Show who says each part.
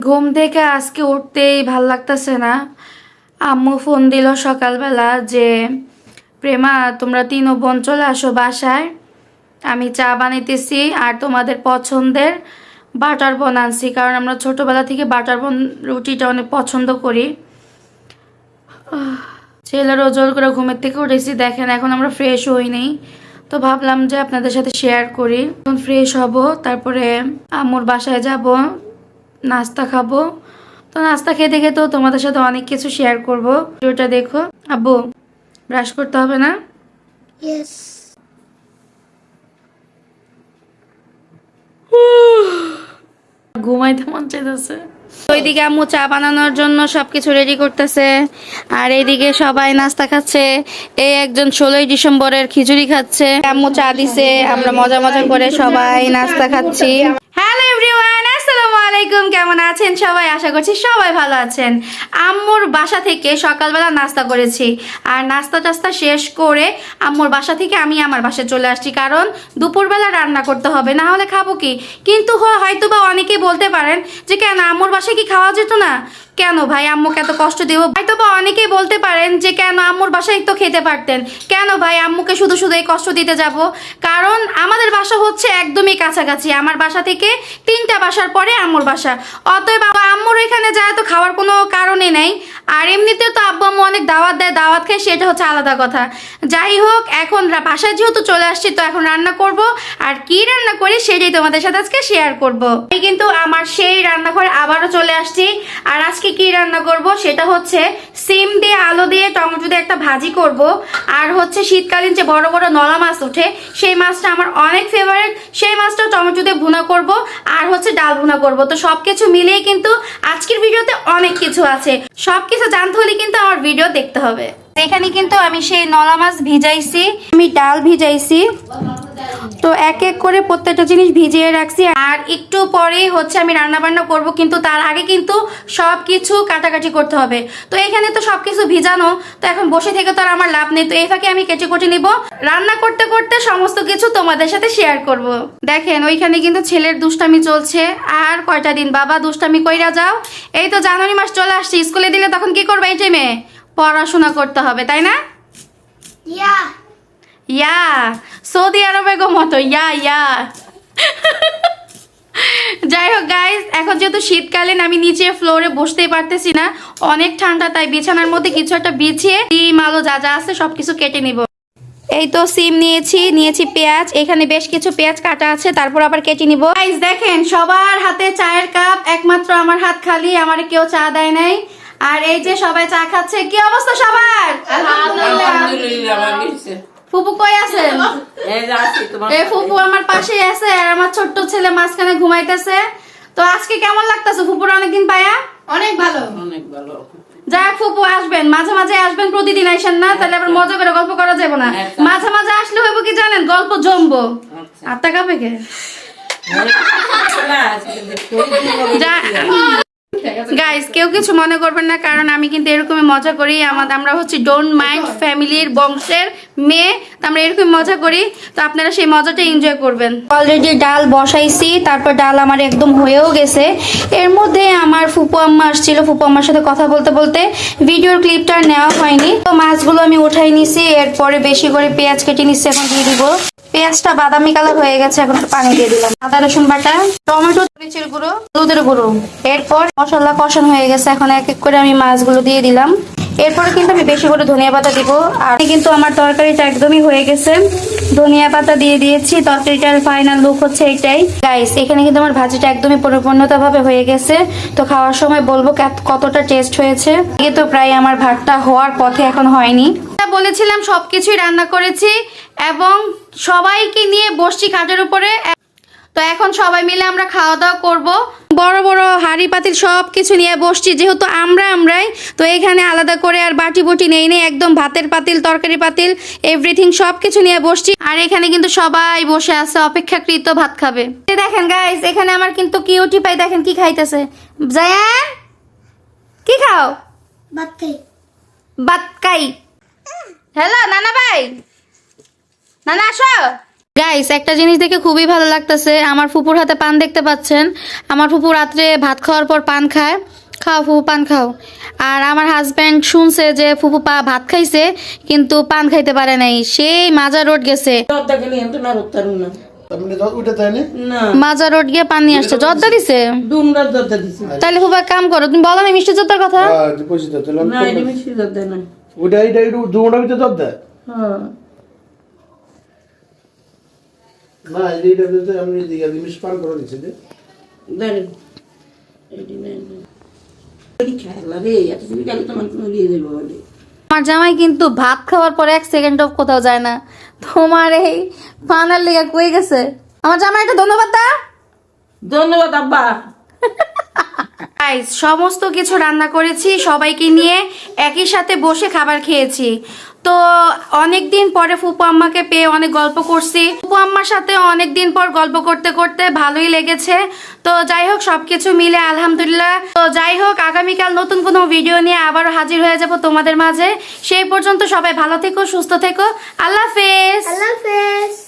Speaker 1: ঘুম থেকে আজকে উঠতেই ভালো লাগতেছে না। আম্মু ফোন দিল সকালবেলা যে, প্রেমা, তোমরা তিন বোন চলে আসো বাসায়। আমি চা বানাইতেছি আর তোমাদের পছন্দের বাটার বন আনছি, কারণ আমরা ছোটবেলা থেকে বাটার বন রুটিটা অনেক পছন্দ করি। ছেলের ওজল করে ঘুমের থেকে উঠেছি, দেখেন এখন আমরা ফ্রেশ হই নেই। তো ভাবলাম যে আপনাদের সাথে শেয়ার করি। এখন ফ্রেশ হব, তারপরে আম্মুর বাসায় যাব। নাস্তা খাব। তো নাস্তা খেতে খেতে তোমাদের সাথে অনেক কিছু শেয়ার করব। ভিডিওটা দেখো। আব্বু ব্রাশ করতে হবে না. ঘুমাইতে মন চাইতেছে। ওইদিকে আম্মু চা বানানোর জন্য সবকিছু রেডি করতেছে। আর এইদিকে সবাই নাস্তা খাচ্ছে। এই একজন ষোলোই ডিসেম্বরের খিচুড়ি খাচ্ছে। আম্মু চা দিছে। আমরা মজা মজা করে সবাই নাস্তা খাচ্ছি। আলাইকুম, কেমন আছেন সবাই? আশা করছি সবাই ভালো আছেন। আম্মুর বাসা থেকে সকালবেলা নাস্তা করেছি। আর নাস্তা টাস্তা শেষ করে আম্মুর বাসা থেকে আমি আমার বাসায় চলে আসছি। কারণ দুপুরবেলা রান্না করতে হবে, না হলে খাব কি? কিন্তু হয়তো বা অনেকেই বলতে পারেন যে, কেন আম্মুর বাসায় কি খাওয়া যেত না? কেন ভাই? আম্মুকে এত কষ্ট দেবো? হয়তো বা অনেকেই বলতে পারেন যে, কেন আম্মুর বাসায় তো খেতে পারতেন? কেন ভাই? আম্মুকে শুধু শুধু এই কষ্ট দিতে যাব? কারণ আমাদের বাসা হচ্ছে একদমই কাছাকাছি। আমার বাসা থেকে তিনটা বাসার পরে আম্মুর বাসা অতএব বাবা আম্মুর এখানে যায় তো খাওয়ার কোনো কারণই নেই। আর এমনিতে তো আব্বু আম্মু অনেক দাওয়াত দেয়, দাওয়াত খায়, সেটা হচ্ছে আলাদা কথা। যাই হোক, এখন বাসায় যেহেতু চলে আসছি, তো এখন রান্না করব। আর কি রান্না করি সেটাই তোমাদের সাথে আজকে শেয়ার করব। আমি কিন্তু আমার সেই রান্নাঘরে আবারও চলে আসছি। আর আজকে কি রান্না করব সেটা হচ্ছে সিম দিয়ে আলু দিয়ে টমেটো দিয়ে একটা ভাজি করব। আর হচ্ছে শীতকালীন যে বড় বড় নলা মাছ ওঠে, সেই মাছটা আমার অনেক ফেভারিট সেই মাছটা টমেটো দিয়ে ভুনা করব আর হচ্ছে ডাল ভুনা করব। তো সব কিছু মিলিয়ে কিন্তু আজকের ভিডিওতে অনেক কিছু আছে। সব কিছু জানতে হলে কিন্তু আমার ভিডিও দেখতে হবে। এখানে কিন্তু আমি সেই নলা মাছ ভিজাইছি, আমি ডাল ভিজাইছি। তো এক এক করে প্রত্যেকটা জিনিস ভিজিয়ে রাখছি। আর একটু পরে হচ্ছে আমি রান্না বান্না করব, কিন্তু তার আগে কিন্তু সব কিছু কাটাকাটি করতে হবে। তো এখানে তো সব কিছু ভিজানো, তো এখন বসে থেকে তো আর আমার লাভ নেই। তো এই ফাঁকে আমি কেটে কুটে নিব। রান্না করতে করতে সমস্ত কিছু তোমাদের সাথে শেয়ার করব। দেখেন, ওইখানে কিন্তু ছেলের দুষ্টামি চলছে। আর কয়টা দিন? বাবা, দুষ্টামি কইরা যাও। এই তো জানুয়ারি মাস চলে আসছে, স্কুলে দিলে তখন কি করবে এই টাইমে পড়াশোনা করতে হবে, তাই না?
Speaker 2: Yeah.
Speaker 1: ইয়া, সৌদি আরবের গো মতো, ইয়া ইয়া। যাই হোক গাইস এখন যেহেতু শীতকালীন, আমি নিচে ফ্লোরে বসতেই পারতেছি না। অনেক ঠান্ডা, তাই বিছানার মধ্যে কিছু একটা বিছিয়ে ডিম, আলো যা যা আছে সবকিছু কেটে নিব। এই তো সিম নিয়েছি নিয়েছি পেঁয়াজ। এখানে বেশ কিছু পেঁয়াজ কাটা আছে, তারপর আবার কেটে নিব। গাইস দেখেন, সবার হাতে চায়ের কাপ, একমাত্র আমার হাত খালি, আমার কেউ চা দেয় নাই। আর এই যে সবাই চা খাচ্ছে, কি অবস্থা সবার?
Speaker 3: আলহামদুলিল্লাহ
Speaker 1: ফুপু কই আছেন
Speaker 3: এই যে আছি তোমার
Speaker 1: এ ফুপু আমার পাশেই আছে আর আমার ছোট্ট ছেলে মাঝখানে ঘুমাইতেছে। তো আজকে কেমন লাগতেছে ফুপুর অনেকদিন পায়া?
Speaker 2: অনেক ভালো।
Speaker 3: অনেক ভালো
Speaker 1: যাক ফুপু আসবেন। মাঝে মাঝে আসবেন প্রতিদিন আসেন না তাহলে আবার মজা করে গল্প করা যাবে না।
Speaker 3: আচ্ছা।
Speaker 1: মাঝে মাঝে আসলে হইব কি জানেন? গল্প জমবো।
Speaker 3: আচ্ছা।
Speaker 1: আত্মা কাপে গাইস কেউ কিছু মনে করবেন না, কারণ আমি কিন্তু এরকমই মজা করি। আমাদের আমরা হচ্ছে ডোন্ট মাইন্ড ফ্যামিলির বংশের মেয়ে, তো আমরা এরকম মজা করি। তো আপনারা সেই মজাটা এনজয় করবেন। অলরেডি ডাল বসাইছি, তারপর ডাল আমার একদম হয়েও গেছে। এর মধ্যে আমার ফুপু আম্মা আসছিল, ফুপু আম্মার সাথে কথা বলতে বলতে। ভিডিওর ক্লিপটা নেওয়া হয়নি। তো মাছগুলো আমি উঠাই নিছি, এরপরে বেশি করে পেঁয়াজ কেটে নিচ্ছি, এখন দিয়ে দিব। পেঁয়াজটা বাদামি কালার হয়ে গেছে, এখন পানি দিয়ে দিলাম। আদা, রসুন বাটা, টমেটো, মরিচের গুঁড়ো দুধের গুঁড়ো। এরপর মশলা কষানো হয়ে গেছে, এখন এক এক করে আমি মাছগুলো দিয়ে দিলাম। এরপরে কিন্তু আমি বেশি করে ধনিয়া পাতা দিব। আর কিন্তু আমার তরকারিটা একদমই হয়ে গেছে। ধনিয়া পাতা দিয়ে দিয়েছি, তরকারিটার ফাইনাল লুক হচ্ছে এটাই। গাইস এখানে কিন্তু আমার ভাজিটা একদমই পরিপূর্ণতাভাবে হয়ে গেছে। তো খাওয়ার সময় বলব কতটা টেস্ট হয়েছে। এ তো প্রায় আমার ভাতটা হওয়ার পথে এখন হয়নি। বলেছিলাম সবকিছুই রান্না করেছি এবং সবাইকে নিয়ে বসছি খাটের উপরে। তো এখন সবাই মিলে আমরা খাওয়া দাওয়া করব। বড় বড় হাঁড়ি পাতিল সব কিছু নিয়ে বসছি যেহেতু আমরা আমরাই তো এখানে আলাদা করে আর বাটি বুটি নেই নেই একদম ভাতের পাতিল তরকারি পাতিল এভরিথিং সব কিছু নিয়ে বসছি। আর এখানে কিন্তু সবাই বসে আছে অপেক্ষাকৃত ভাত খাবে। দেখেন গাইস এখানে আমার কিন্তু কিউটি পাই দেখেন কি খাইতেছে। জায়ান কি খাও?
Speaker 2: বাত্তে
Speaker 1: ভাত খাই। হ্যালো নানা ভাই। নানা আসো। গাইস একটা জিনিস দেখে খুবই ভালো লাগতেছে আমার ফুপুর হাতে পান দেখতে পাচ্ছেন। আমার ফুপু রাত্রে ভাত খাওয়ার পর পান খায়। খাও ফুপু পান খাও। আর আমার হাজব্যান্ড শুনছে যে ফুপু পা ভাত খাইছে কিন্তু পান খাইতে পারে নাই। সেই মাজা রোড গেছে। মাজা রোড গিয়ে পান নিয়ে আসছে। জর্দা দিছে? তাহলে ফুপু কাম করো তুমি বলো না মিষ্টি জর্দার কথা?
Speaker 4: হ্যাঁ
Speaker 3: এটা
Speaker 4: ভিতরে
Speaker 3: হ্যাঁ।
Speaker 4: না এইটা তো আমি দিকে দিমিস পান করে দিছি দে
Speaker 3: দেন। নেন
Speaker 1: আমার জামাই কিন্তু ভাত খাওয়ার পর এক সেকেন্ড অফ কোথাও যায় না। তোমার এই পানার লেগে কয়ে গেছে? আমার জামাই একটা ধন্যবাদ দা।
Speaker 3: ধন্যবাদ আব্বা।
Speaker 1: গাইস সমস্ত কিছু রান্না করেছি, সবাইকে নিয়ে একই সাথে বসে খাবার খেয়েছি। তো অনেক দিন পরে ফুপু আম্মাকে পেয়ে অনেক গল্প করছি। ফুপু আম্মার সাথে অনেক দিন পর গল্প করতে করতে ভালোই লেগেছে। তো যাই হোক, সবকিছু মিলে আলহামদুলিল্লাহ। তো যাই হোক, আগামীকাল নতুন কোনো ভিডিও নিয়ে আবারও হাজির হয়ে যাব তোমাদের মাঝে। সেই পর্যন্ত সবাই ভালো থেকো, সুস্থ থেকো। আল্লাহ হাফেজ।
Speaker 2: আল্লাহ হাফেজ।